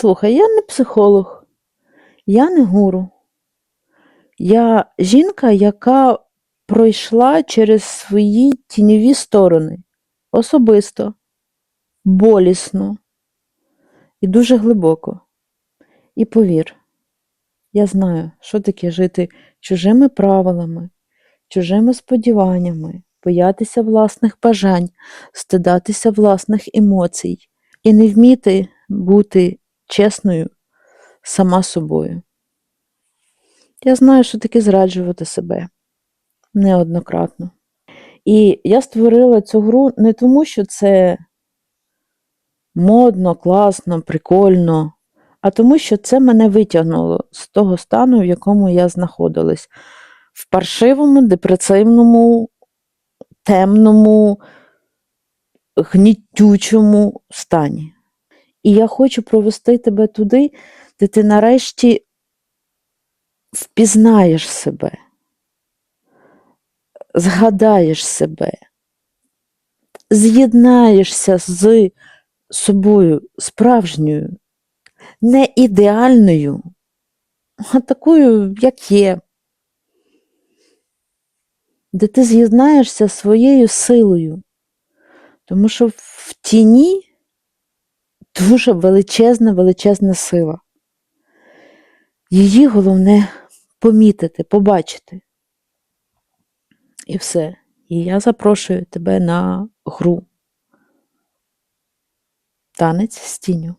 Слухай, я не психолог, я не гуру. Я жінка, яка пройшла через свої тіньові сторони особисто, болісно і дуже глибоко. І повір, я знаю, що таке жити чужими правилами, чужими сподіваннями, боятися власних бажань, стидатися власних емоцій і не вміти бути чесною сама собою. Я знаю, що таке зраджувати себе неоднократно. І я створила цю гру не тому, що це модно, класно, прикольно, а тому, що це мене витягнуло з того стану, в якому я знаходилась. В паршивому, депресивному, темному, гнітючому стані. І я хочу провести тебе туди, де ти нарешті впізнаєш себе, згадаєш себе, з'єднаєшся з собою справжньою, не ідеальною, а такою, як є, де ти з'єднаєшся своєю силою. Тому що в тіні дуже величезна, величезна сила. Її головне помітити, побачити. І все. І я запрошую тебе на гру. Танець з тінню.